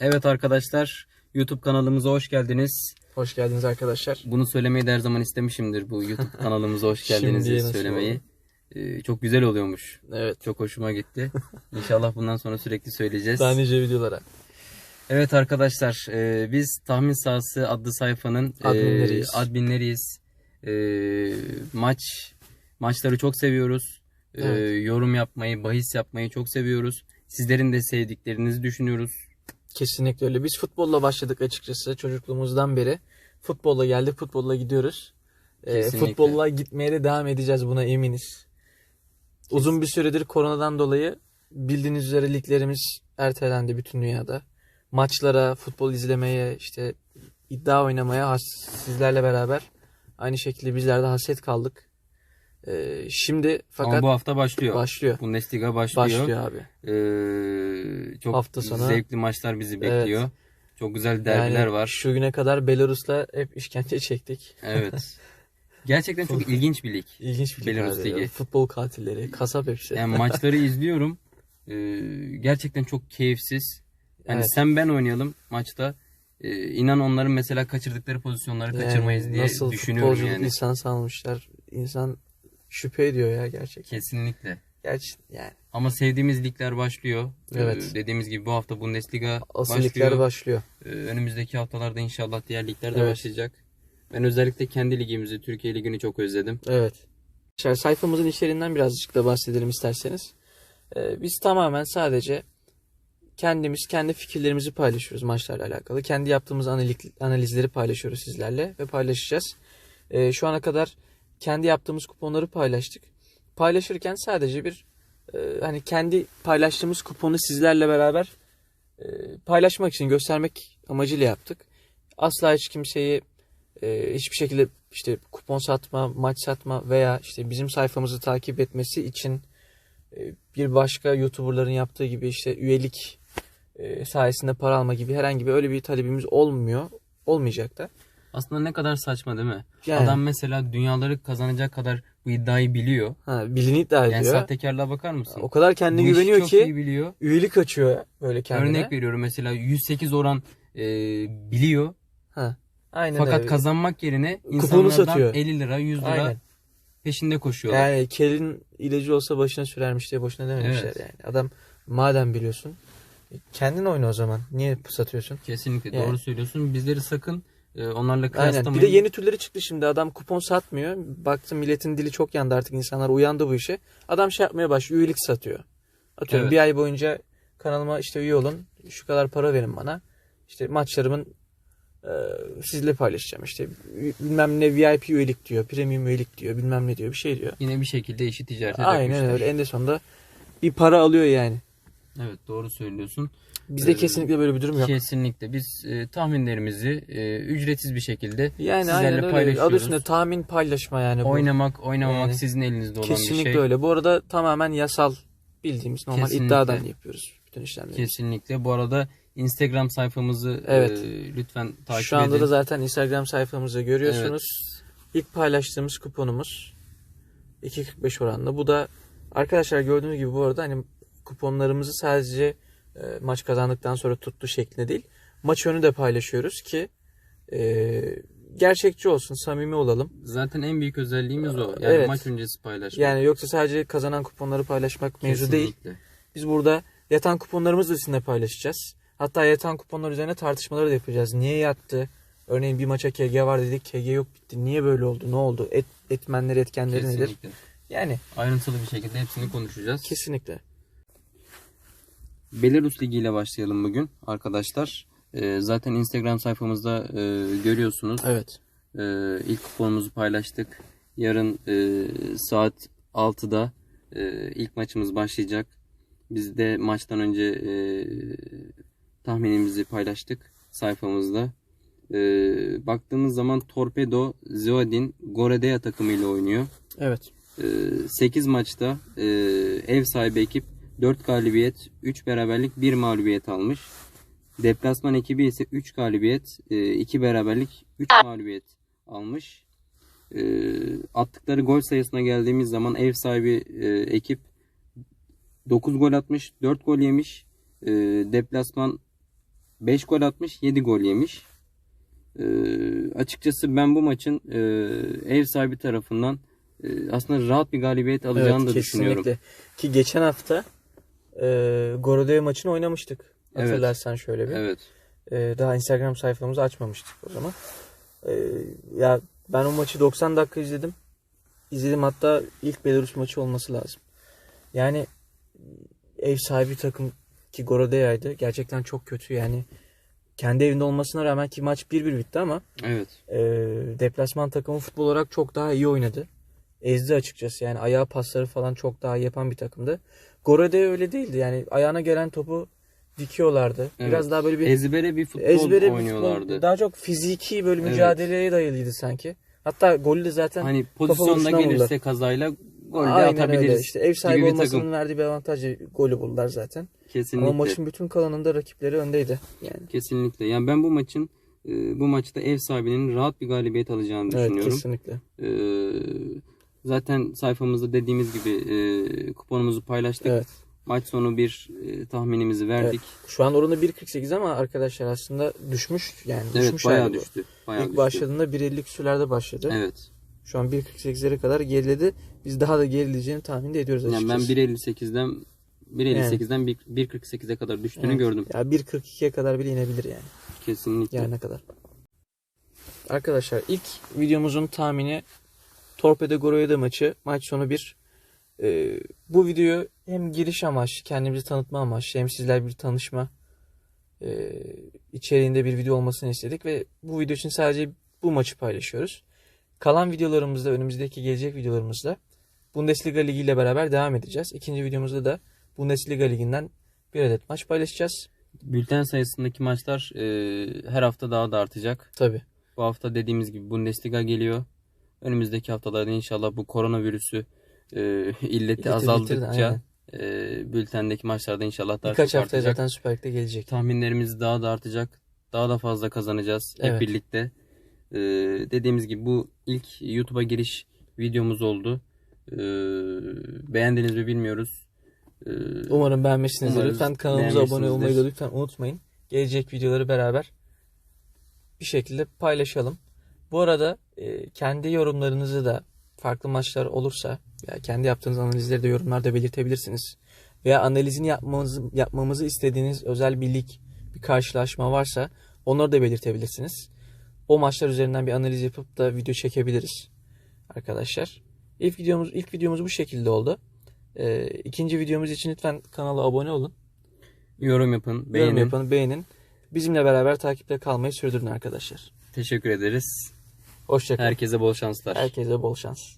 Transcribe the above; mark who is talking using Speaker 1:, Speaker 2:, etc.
Speaker 1: Evet arkadaşlar YouTube kanalımıza hoş geldiniz.
Speaker 2: Hoş geldiniz arkadaşlar.
Speaker 1: Bunu söylemeyi de her zaman istemişimdir bu YouTube kanalımıza hoş geldiniz söylemeyi. Ee, çok güzel oluyormuş.
Speaker 2: Evet.
Speaker 1: Çok hoşuma gitti. İnşallah bundan sonra sürekli söyleyeceğiz.
Speaker 2: Daha nice videolara.
Speaker 1: Evet arkadaşlar e, biz Tahmin Sahası adlı sayfanın e,
Speaker 2: Adminleriyiz.
Speaker 1: adminleriyiz. E, maç maçları çok seviyoruz. E,
Speaker 2: Evet.
Speaker 1: yorum yapmayı, bahis yapmayı çok seviyoruz. Sizlerin de sevdiklerinizi düşünüyoruz.
Speaker 2: Kesinlikle öyle. Biz futbolla başladık açıkçası çocukluğumuzdan beri. Futbolla geldik, futbolla gidiyoruz.
Speaker 1: Kesinlikle.
Speaker 2: futbolla gitmeye de devam edeceğiz buna eminiz. Uzun bir süredir koronadan dolayı bildiğiniz üzere liglerimiz ertelendi bütün dünyada. Maçlara, futbol izlemeye, işte iddia oynamaya has- sizlerle beraber aynı şekilde bizler de hasret kaldık. Ee, şimdi fakat
Speaker 1: Ama bu hafta başlıyor.
Speaker 2: başlıyor.
Speaker 1: Bundesliga başlıyor.
Speaker 2: Başlıyor abi.
Speaker 1: Ee, çok
Speaker 2: Hafta sonu-
Speaker 1: zevkli maçlar bizi bekliyor. Çok güzel derbiler
Speaker 2: yani
Speaker 1: var.
Speaker 2: Şu güne kadar Belarus'la hep işkence çektik.
Speaker 1: Evet. Gerçekten çok ilginç bir lig.
Speaker 2: İlginç bir lig
Speaker 1: Belarus. Ligi.
Speaker 2: Futbol katilleri, kasap hepsi.
Speaker 1: Yani maçları izliyorum. Ee, gerçekten çok keyifsiz. Hani
Speaker 2: Evet.
Speaker 1: sen ben oynayalım maçta. Ee, inan onların mesela kaçırdıkları pozisyonları
Speaker 2: Yani
Speaker 1: kaçırmayız diye
Speaker 2: nasıl
Speaker 1: düşünüyorum
Speaker 2: futbolculuk
Speaker 1: yani.
Speaker 2: lisans almışlar. İnsan şüphe ediyor ya gerçekten.
Speaker 1: Kesinlikle.
Speaker 2: Gerçi yani
Speaker 1: Ama sevdiğimiz ligler başlıyor. Ee,
Speaker 2: Evet.
Speaker 1: dediğimiz gibi bu hafta Bundesliga
Speaker 2: asıl
Speaker 1: başlıyor.
Speaker 2: ligler başlıyor.
Speaker 1: Ee, önümüzdeki haftalarda inşallah diğer ligler de
Speaker 2: Evet.
Speaker 1: başlayacak. Ben özellikle kendi ligimizi, Türkiye Ligi'ni çok özledim.
Speaker 2: Evet. Şöyle sayfamızın içeriğinden birazcık da bahsedelim isterseniz. Ee, biz tamamen sadece kendimiz, kendi fikirlerimizi paylaşıyoruz maçlarla alakalı. Kendi yaptığımız analizleri paylaşıyoruz sizlerle ve paylaşacağız. Ee, şu ana kadar kendi yaptığımız kuponları paylaştık. Paylaşırken sadece bir e, hani kendi paylaştığımız kuponu sizlerle beraber e, paylaşmak için göstermek amacıyla yaptık. Asla hiç kimseyi e, hiçbir şekilde işte kupon satma, maç satma veya işte bizim sayfamızı takip etmesi için e, bir başka YouTuber'ların yaptığı gibi işte üyelik e, sayesinde para alma gibi herhangi bir öyle bir talebimiz olmuyor. Olmayacak da.
Speaker 1: Aslında ne kadar saçma değil mi?
Speaker 2: Yani,
Speaker 1: Adam mesela dünyaları kazanacak kadar bu iddiayı biliyor.
Speaker 2: ha, bilini iddia
Speaker 1: Yani
Speaker 2: ediyor.
Speaker 1: sahtekarlığa bakar mısın?
Speaker 2: o kadar kendine
Speaker 1: Bu
Speaker 2: güveniyor
Speaker 1: çok
Speaker 2: ki
Speaker 1: iyi biliyor.
Speaker 2: üyelik açıyor böyle kendine.
Speaker 1: Örnek veriyorum mesela 108 oran e, biliyor.
Speaker 2: Ha, aynen
Speaker 1: Fakat
Speaker 2: öyle.
Speaker 1: kazanmak yerine insanlardan
Speaker 2: satıyor.
Speaker 1: 50 lira 100 lira
Speaker 2: Aynen.
Speaker 1: peşinde koşuyorlar.
Speaker 2: Yani kelin ilacı olsa başına sürermiş diye boşuna dememişler
Speaker 1: Evet.
Speaker 2: yani. Adam madem biliyorsun kendin oyna o zaman. Niye satıyorsun?
Speaker 1: Kesinlikle
Speaker 2: Yani.
Speaker 1: doğru söylüyorsun. Bizleri sakın e, onlarla
Speaker 2: Aynen.
Speaker 1: kıyaslamayın.
Speaker 2: Bir de yeni türleri çıktı şimdi. Adam kupon satmıyor. Baktım milletin dili çok yandı artık. insanlar uyandı bu işe. Adam şey yapmaya başlıyor. Üyelik satıyor. Atıyorum
Speaker 1: Evet.
Speaker 2: bir ay boyunca kanalıma işte üye olun. Şu kadar para verin bana. İşte maçlarımın e, sizle paylaşacağım. İşte bilmem ne VIP üyelik diyor. Premium üyelik diyor. Bilmem ne diyor. Bir şey diyor.
Speaker 1: Yine bir şekilde işi ticarete
Speaker 2: Aynen
Speaker 1: dökmüşler.
Speaker 2: öyle. En de sonunda bir para alıyor yani.
Speaker 1: Evet doğru söylüyorsun.
Speaker 2: Bizde
Speaker 1: Ee,
Speaker 2: kesinlikle böyle bir durum yok.
Speaker 1: Kesinlikle. Biz e, tahminlerimizi e, ücretsiz bir şekilde
Speaker 2: Yani
Speaker 1: sizlerle
Speaker 2: aynen öyle. Adı
Speaker 1: paylaşıyoruz.
Speaker 2: üstünde tahmin paylaşma yani bu.
Speaker 1: Oynamak, oynamamak
Speaker 2: Yani
Speaker 1: sizin elinizde olan bir
Speaker 2: Kesinlikle
Speaker 1: şey.
Speaker 2: öyle. Bu arada tamamen yasal bildiğimiz normal
Speaker 1: Kesinlikle.
Speaker 2: iddiadan yapıyoruz bütün işlemleri.
Speaker 1: Kesinlikle. Bu arada Instagram sayfamızı
Speaker 2: Evet.
Speaker 1: e, lütfen takip
Speaker 2: Şu anda
Speaker 1: edin.
Speaker 2: da zaten Instagram sayfamızda görüyorsunuz. İlk paylaştığımız kuponumuz 2.45 oranlı. Bu da arkadaşlar gördüğünüz gibi bu arada hani kuponlarımızı sadece e, maç kazandıktan sonra tuttu şeklinde değil. Maç önü de paylaşıyoruz ki e, gerçekçi olsun, samimi olalım.
Speaker 1: Zaten en büyük özelliğimiz o. Yani
Speaker 2: Evet.
Speaker 1: maç öncesi paylaşmak.
Speaker 2: Yani yoksa sadece kazanan kuponları paylaşmak mevzu değil.
Speaker 1: Kesinlikle.
Speaker 2: Biz burada yatan kuponlarımızı da sizinle paylaşacağız. Hatta yatan kuponlar üzerine tartışmaları da yapacağız. Niye yattı? Örneğin bir maça KG var dedik. KG yok bitti. Niye böyle oldu? Ne oldu? Et, etmenleri, etkenleri nedir?
Speaker 1: Kesinlikle.
Speaker 2: Yani
Speaker 1: Ayrıntılı bir şekilde hepsini konuşacağız.
Speaker 2: kesinlikle.
Speaker 1: Belarus Ligi ile başlayalım bugün arkadaşlar. E, zaten Instagram sayfamızda e, görüyorsunuz.
Speaker 2: Evet.
Speaker 1: E, ilk kuponumuzu paylaştık. Yarın e, saat 6'da e, ilk maçımız başlayacak. Biz de maçtan önce e, tahminimizi paylaştık sayfamızda. E, baktığımız zaman Torpedo, Zeodin, Goredea takımıyla oynuyor.
Speaker 2: Evet.
Speaker 1: 8 maçta e, ev sahibi ekip 4 galibiyet, 3 beraberlik, 1 mağlubiyet almış. Deplasman ekibi ise 3 galibiyet, 2 beraberlik, 3 mağlubiyet almış. E, attıkları gol sayısına geldiğimiz zaman ev sahibi e, ekip 9 gol atmış, 4 gol yemiş. E, deplasman 5 gol atmış, 7 gol yemiş. Açıkçası ben bu maçın e, ev sahibi tarafından e, aslında rahat bir galibiyet alacağını
Speaker 2: Evet,
Speaker 1: da düşünüyorum.
Speaker 2: kesinlikle. Ki geçen hafta e, Gorodev maçını oynamıştık.
Speaker 1: Evet.
Speaker 2: Hatırlarsan şöyle bir.
Speaker 1: Evet.
Speaker 2: E, daha Instagram sayfamızı açmamıştık o zaman. E, ya ben o maçı 90 dakika izledim. İzledim hatta ilk Belarus maçı olması lazım. Yani ev sahibi takım ki Gorodeya'ydı. Gerçekten çok kötü yani. Kendi evinde olmasına rağmen ki maç 1-1 bitti ama
Speaker 1: Evet.
Speaker 2: e, deplasman takımı futbol olarak çok daha iyi oynadı. Ezdi açıkçası yani ayağı pasları falan çok daha iyi yapan bir takımdı. Gorede öyle değildi yani ayağına gelen topu dikiyorlardı.
Speaker 1: Evet.
Speaker 2: Biraz daha böyle bir
Speaker 1: Ezbere bir futbol
Speaker 2: ezbere bir
Speaker 1: oynuyorlardı.
Speaker 2: futbol, daha çok fiziki böyle
Speaker 1: Evet.
Speaker 2: mücadeleye dayalıydı sanki. Hatta golü de zaten
Speaker 1: Hani pozisyonda gelirse
Speaker 2: vurdular.
Speaker 1: kazayla gol de
Speaker 2: Aynen
Speaker 1: atabiliriz.
Speaker 2: öyle. İşte ev sahibi
Speaker 1: bir
Speaker 2: olmasının
Speaker 1: takım.
Speaker 2: verdiği bir avantajı golü buldular zaten.
Speaker 1: Kesinlikle.
Speaker 2: Ama maçın bütün kalanında rakipleri öndeydi. Yani.
Speaker 1: Kesinlikle. Yani ben bu maçın e, bu maçta ev sahibinin rahat bir galibiyet alacağını
Speaker 2: Evet
Speaker 1: düşünüyorum.
Speaker 2: kesinlikle.
Speaker 1: E, zaten sayfamızda dediğimiz gibi e, kuponumuzu paylaştık.
Speaker 2: Evet.
Speaker 1: Maç sonu bir e, tahminimizi verdik.
Speaker 2: Şu an oranı 1.48 ama arkadaşlar aslında düşmüş yani
Speaker 1: Evet,
Speaker 2: düşmüş
Speaker 1: bayağı düştü. Bayağı
Speaker 2: İlk
Speaker 1: düştü.
Speaker 2: başladığında 1.50 küsürlerde başladı.
Speaker 1: Evet.
Speaker 2: Şu an 1.48'lere kadar geriledi. Biz daha da gerileyeceğini tahmin de ediyoruz
Speaker 1: Yani ben
Speaker 2: açıkçası.
Speaker 1: 1.58'den 1.58'den 1 1.48'e kadar düştüğünü
Speaker 2: Evet.
Speaker 1: gördüm.
Speaker 2: Ya 1.42'ye kadar bile inebilir yani.
Speaker 1: Kesinlikle.
Speaker 2: Yarına kadar. Arkadaşlar ilk videomuzun tahmini Torpedo Goroyeda maçı. Maç sonu 1. Ee, bu videoyu hem giriş amaçlı, kendimizi tanıtma amaçlı hem sizler bir tanışma e, içeriğinde bir video olmasını istedik ve bu video için sadece bu maçı paylaşıyoruz. Kalan videolarımızda, önümüzdeki gelecek videolarımızda Bundesliga Ligi ile beraber devam edeceğiz. İkinci videomuzda da Bundesliga Ligi'nden bir adet maç paylaşacağız.
Speaker 1: Bülten sayısındaki maçlar e, her hafta daha da artacak.
Speaker 2: Tabii.
Speaker 1: Bu hafta dediğimiz gibi Bundesliga geliyor. Önümüzdeki haftalarda inşallah bu koronavirüsü e, illeti
Speaker 2: İlleti
Speaker 1: azaldıkça
Speaker 2: bitirdi,
Speaker 1: e, bültendeki maçlarda inşallah daha
Speaker 2: Birkaç
Speaker 1: çok
Speaker 2: haftaya
Speaker 1: artacak.
Speaker 2: zaten Süper Lig'de gelecek.
Speaker 1: Tahminlerimiz daha da artacak. Daha da fazla kazanacağız hep
Speaker 2: Evet.
Speaker 1: birlikte. E, dediğimiz gibi bu ilk YouTube'a giriş videomuz oldu. E, beğendiniz mi bilmiyoruz. E,
Speaker 2: Umarım beğenmişsinizdir.
Speaker 1: Umarız
Speaker 2: Lütfen kanalımıza abone olmayı da lütfen unutmayın. Gelecek videoları beraber bir şekilde paylaşalım. Bu arada e, kendi yorumlarınızı da farklı maçlar olursa veya kendi yaptığınız analizleri de yorumlarda belirtebilirsiniz. Veya analizini yapmamızı, yapmamızı istediğiniz özel bir lig, bir karşılaşma varsa onları da belirtebilirsiniz. O maçlar üzerinden bir analiz yapıp da video çekebiliriz arkadaşlar. İlk videomuz ilk videomuz bu şekilde oldu. Ee, ikinci videomuz için lütfen kanala abone olun.
Speaker 1: yorum yapın, beğenin.
Speaker 2: Yorum yapın, beğenin. Bizimle beraber takipte kalmayı sürdürün arkadaşlar.
Speaker 1: Teşekkür ederiz.
Speaker 2: Hoşçakalın.
Speaker 1: Herkese bol şanslar.
Speaker 2: Herkese bol şans.